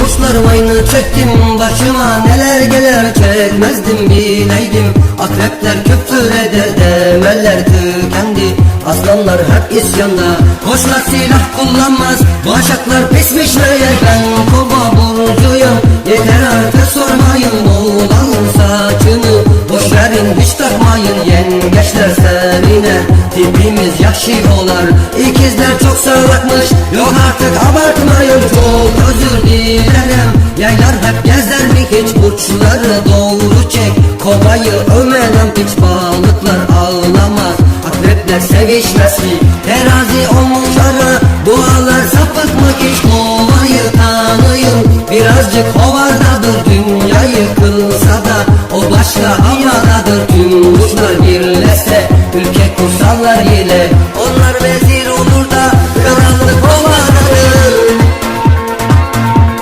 burçlar vayını çektim Başıma neler gelir çekmezdim bileydim. Akrepler küfür eder demeller tükendi Aslanlar hep isyanda. Koçlar silah kullanmaz Başaklar pismiş meğer ben kova burcuyum Yeter artık sormayın oğlanın saçını. Boş verin hiç takmayın yengeçler serine Tipimiz yaşı olar İkizler çok salakmış Yok artık abartmayın çok girerim Yaylar hep gezer mi? Hiç burçları doğru çek. Kovayı ömelen piç balıklar ağlamaz Akrepler sevişmez ki terazi omuzları Dualar sapıtmak hiç kovayı tanıyın. Birazcık hovardadır dünya yıkılsa da. O başka havadadır tüm burçlar birleşse. Ülke kursallar yine onlar ve